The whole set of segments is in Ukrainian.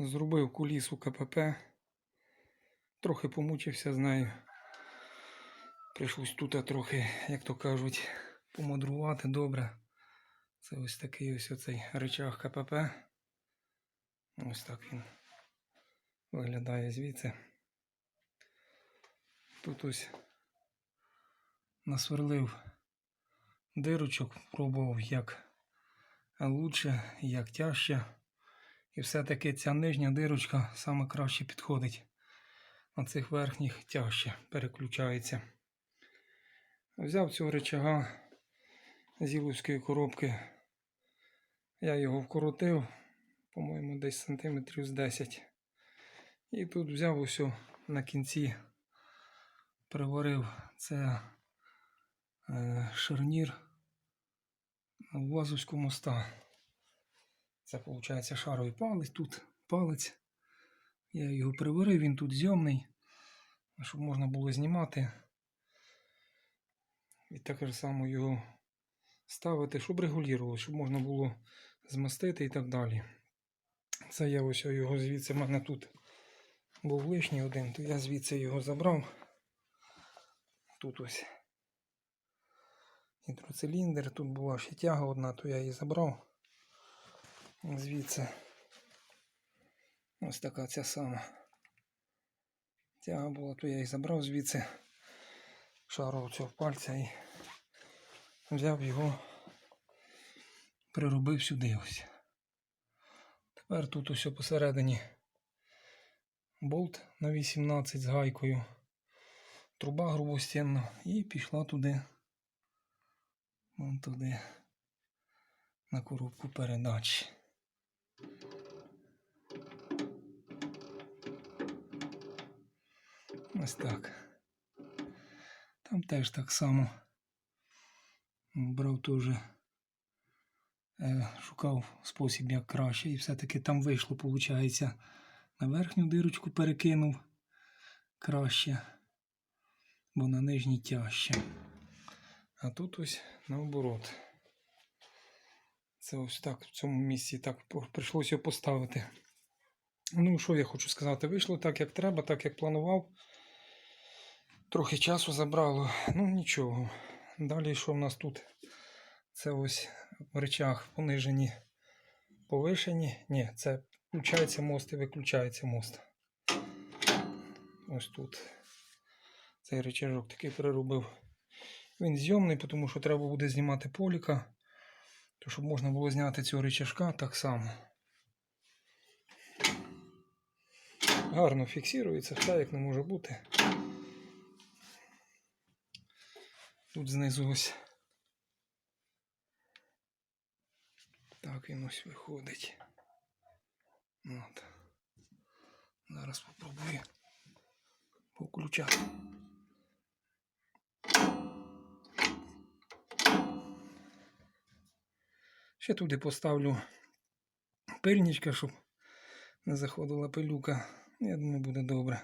Зробив кулісу КПП. Трохи помучився з нею. Прийшлось тут трохи, як то кажуть, помудрувати добре. Це ось такий ось оцей речах КПП. Ось так він виглядає звідси. Тут ось насверлив дирочок, пробував як лучше, як тяжче. І все-таки ця нижня дирочка саме краще підходить. А цих верхніх тяжче переключається. Взяв цього речага з коробки. Я його вкоротив, по-моєму, десь сантиметрів з 10. І тут взяв ось на кінці, приварив це е, шарнір Вазовського моста. Це виходить шаровий палець, тут палець. Я його приварив, він тут зйомний, щоб можна було знімати. І так же само його ставити, щоб регулювало, щоб можна було змастити і так далі. Це я ось його звідси, в мене тут був лишній один, то я звідси його забрав. Тут ось гідроциліндр, тут була ще тяга одна, то я її забрав. Звідси. Ось така ця сама. Тяга була, то я її забрав звідси. Шару цього пальця і взяв його, приробив сюди ось. Тепер тут ось посередині болт на 18 з гайкою, труба грубостінна і пішла туди. Вон туди на коробку передач. Ось так. Там теж так само. Брав теж, е, шукав спосіб, як краще, і все-таки там вийшло, виходить, на верхню дирочку перекинув краще, бо на нижній тяжче. А тут ось наоборот. Це ось так в цьому місці так прийшлося його поставити. Ну, що я хочу сказати, вийшло так, як треба, так як планував. Трохи часу забрало, ну нічого. Далі що в нас тут? Це ось в речах понижені, повишені. Ні, це включається мост і виключається мост. Ось тут. Цей речажок такий переробив. Він зйомний, тому що треба буде знімати поліка. То щоб можна було зняти цього речашка так само. Гарно фіксується, все як не може бути. Тут знизу ось. Так він ось виходить. От. Зараз спробую включати. Ще туди поставлю пильничка, щоб не заходила пилюка. Я думаю, буде добре.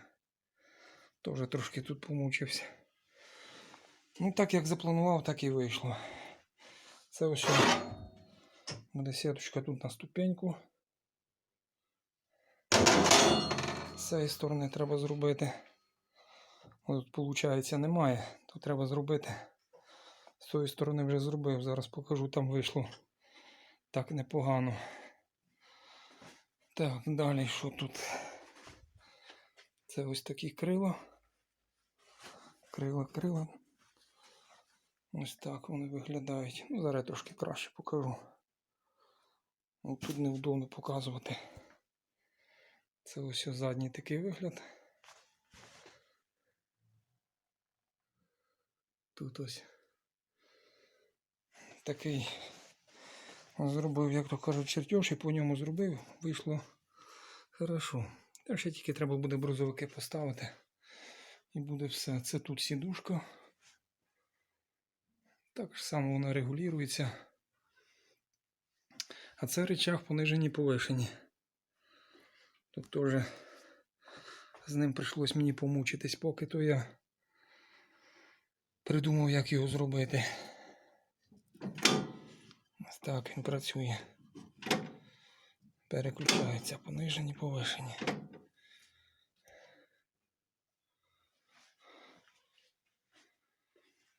Тоже трошки тут помучився. Ну, так як запланував, так і вийшло. Це ось буде сіточка тут на ступеньку. З цієї сторони треба зробити. От, виходить, немає, то треба зробити. З цієї сторони вже зробив. Зараз покажу, там вийшло так непогано. Так, далі що тут? Це ось такі крила. Крила, крила. Ось так вони виглядають. Ну, зараз я трошки краще покажу. Ну, Тут невдобно показувати. Це ось задній такий вигляд. Тут ось такий зробив, як то кажуть, чертеж і по ньому зробив, вийшло хорошо. Та ще тільки треба буде брузовики поставити. І буде все. Це тут сідушка. Так само вона регулюється. А це речах понижені повишені. Тут теж з ним прийшлось мені помучитись, поки то я придумав, як його зробити. Так він працює. Переключаються понижені, повишені.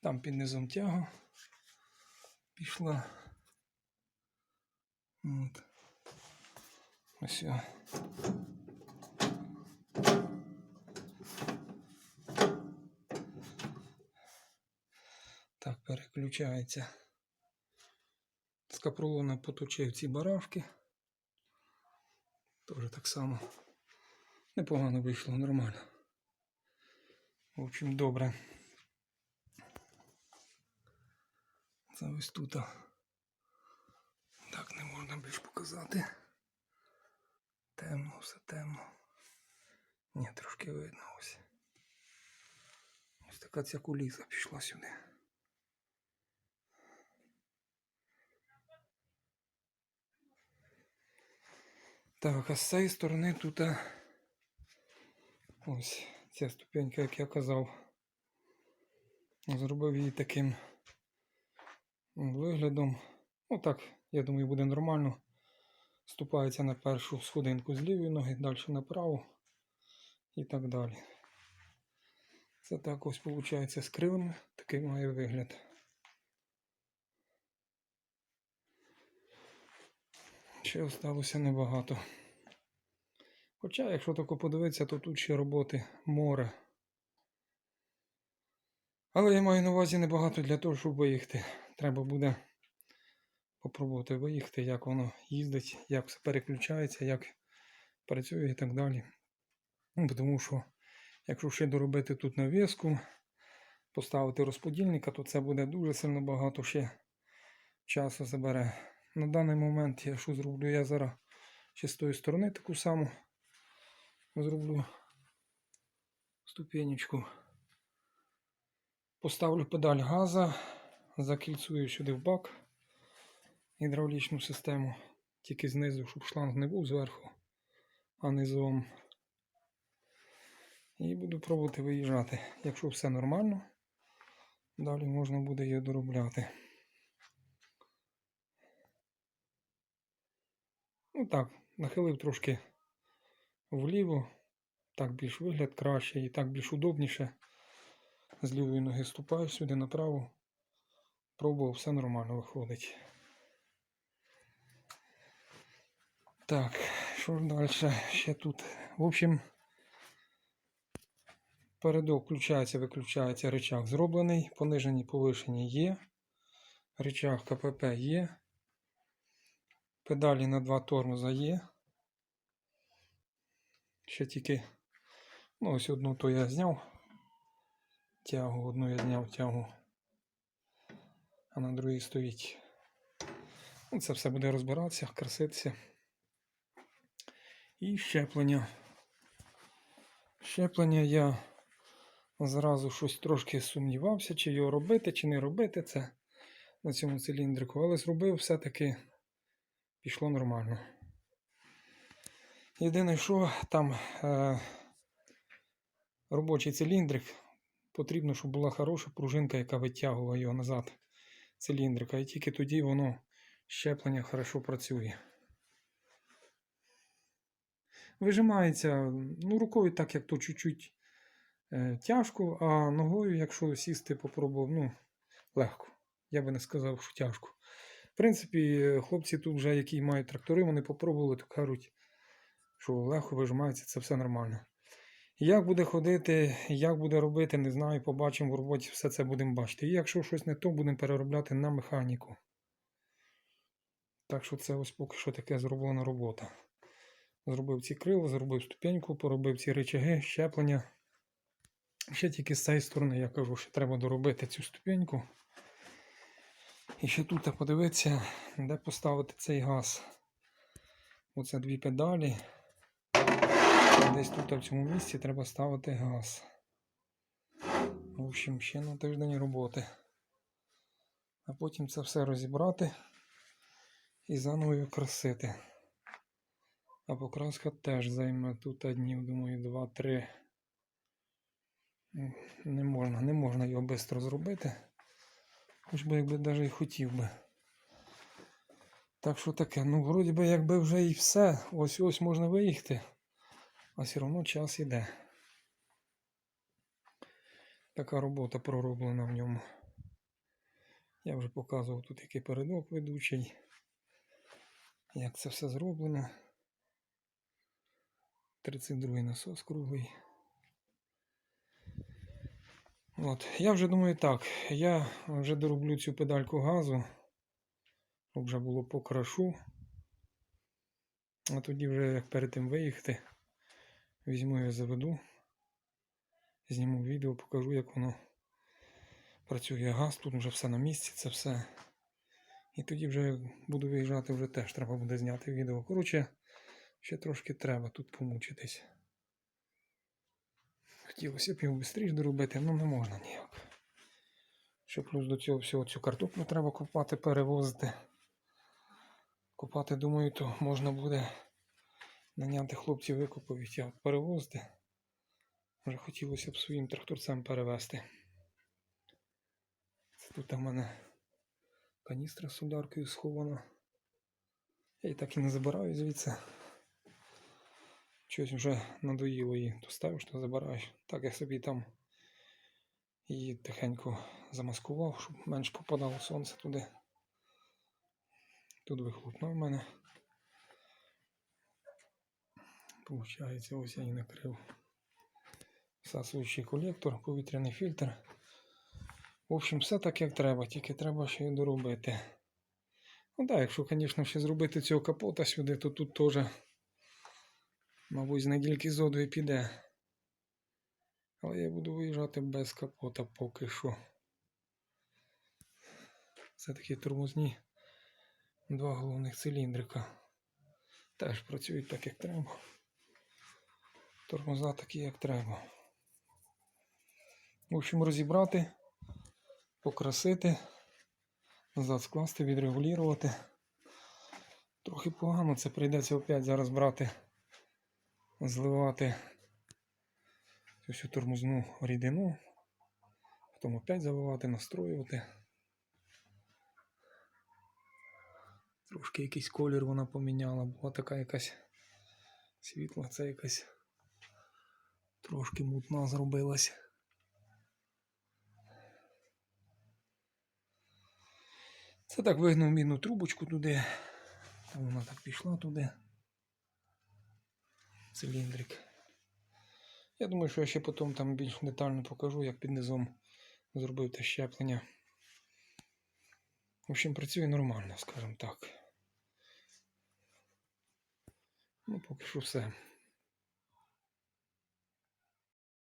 Там під низом тяга пішла. От. Ось. о. Так, переключається. Капролона поточив ці барашки. Тоже так само. Непогано вийшло, нормально. В общем, добре. Це ось тут. Так не можна більш показати. Темно, все темно. Ні, трошки видно ось. Ось така ця куліса пішла сюди. Так, а з цієї сторони тут ось ця ступенька, як я казав, зробив її таким виглядом. Ну так, я думаю, буде нормально. Ступається на першу сходинку з лівої ноги, далі направо і так далі. Це так ось виходить з крилами, такий має вигляд. Ще осталося небагато. Хоча, якщо тако подивитися, то тут ще роботи море. Але я маю на увазі небагато для того, щоб виїхати. Треба буде попробувати виїхати, як воно їздить, як все переключається, як працює і так далі. Тому що, якщо ще доробити тут навіску, поставити розподільника, то це буде дуже сильно багато ще часу забере. На даний момент я що зроблю? Я зараз ще з тої сторони таку саму зроблю ступенечку. Поставлю педаль газа, закільцую сюди в бак гідравлічну систему, тільки знизу, щоб шланг не був зверху, а низом. І буду пробувати виїжджати. Якщо все нормально, далі можна буде її доробляти. Ну так, нахилив трошки вліво, так більш вигляд краще і так більш удобніше. З лівої ноги ступаю сюди направо. Пробував, все нормально виходить. Так, що ж далі? Ще тут. В общем, передок включається, виключається рычаг зроблений, понижені, повишені є. Рычаг КПП є. Педалі на два тормоза є. Ще тільки, ну ось одну то я зняв. Тягу, одну я зняв тягу. А на другій стоїть. Ну, це все буде розбиратися, краситися. І щеплення. Щеплення я зразу щось трошки сумнівався, чи його робити, чи не робити це на цьому циліндрику, але зробив все-таки пішло нормально. Єдине, що там е, робочий циліндрик, потрібно, щоб була хороша пружинка, яка витягувала його назад циліндрика, і тільки тоді воно щеплення хорошо працює. Вижимається ну, рукою так, як то чуть-чуть е, тяжко, а ногою, якщо сісти, попробував, ну, легко. Я би не сказав, що тяжко. В принципі, хлопці тут вже, які мають трактори, вони попробували, то кажуть, що легко вижимається, це все нормально. Як буде ходити, як буде робити, не знаю, побачимо в роботі, все це будемо бачити. І якщо щось не то, будемо переробляти на механіку. Так що це ось поки що таке зроблена робота. Зробив ці крила, зробив ступеньку, поробив ці речаги, щеплення. Ще тільки з цієї сторони, я кажу, що треба доробити цю ступеньку. І ще тут подивитися, де поставити цей газ. Оце дві педалі. Десь тут в цьому місці треба ставити газ. В общем, ще на тиждень роботи. А потім це все розібрати і заново красити. А покраска теж займе тут днів, думаю, 2-3. Не можна, не можна його швидко зробити. Хоч би якби навіть і хотів би. Так що таке, ну, вроді би, якби вже і все. Ось ось можна виїхати, а все одно час іде. Така робота пророблена в ньому. Я вже показував тут який передок ведучий. Як це все зроблено. 32 насос круглий. От. Я вже думаю так. Я вже дороблю цю педальку газу. Щоб вже було по крашу. А тоді вже як перед тим виїхати. Візьму його заведу. Зніму відео, покажу, як воно працює газ. Тут вже все на місці, це все. І тоді вже буду виїжджати, вже теж треба буде зняти відео. Коротше, ще трошки треба тут помучитись. Хотілося б його швидше доробити, але не можна ніяк. Ще плюс до цього всього цю картоплю треба купати, перевозити. Купати, думаю, то можна буде наняти хлопців викупові, а перевозити. Вже хотілося б своїм тракторцем перевезти. Це тут у мене каністра з ударкою схована. Я її так і не забираю звідси. Щось вже надоїло її. То ставиш, то забираєш. Так я собі там її тихенько замаскував, щоб менш попадало сонце туди. Тут вихлопна в мене. Получається, ось я і накрив всасуючий колектор, повітряний фільтр. В общем, все так як треба, тільки треба ще й доробити. Ну так, якщо, звісно, ще зробити цього капота сюди, то тут теж, мабуть, з недільки зоду і піде. Але я буду виїжджати без капота поки що. Це такі тормозні два головних циліндрика. Теж працюють так, як треба. Тормоза такі, як треба. В общем, розібрати, покрасити, назад скласти, відрегулювати. Трохи погано це прийдеться опять зараз брати, зливати цю всю тормозну рідину, потім опять заливати, настроювати. Трошки якийсь колір вона поміняла, була така якась світла, це якась трошки мутна зробилась. Це так вигнув мідну трубочку туди. Та вона так пішла туди. Циліндрик. Я думаю, що я ще потім там більш детально покажу, як під низом зробив те щеплення. В общем, працює нормально, скажімо так. Ну, поки що все.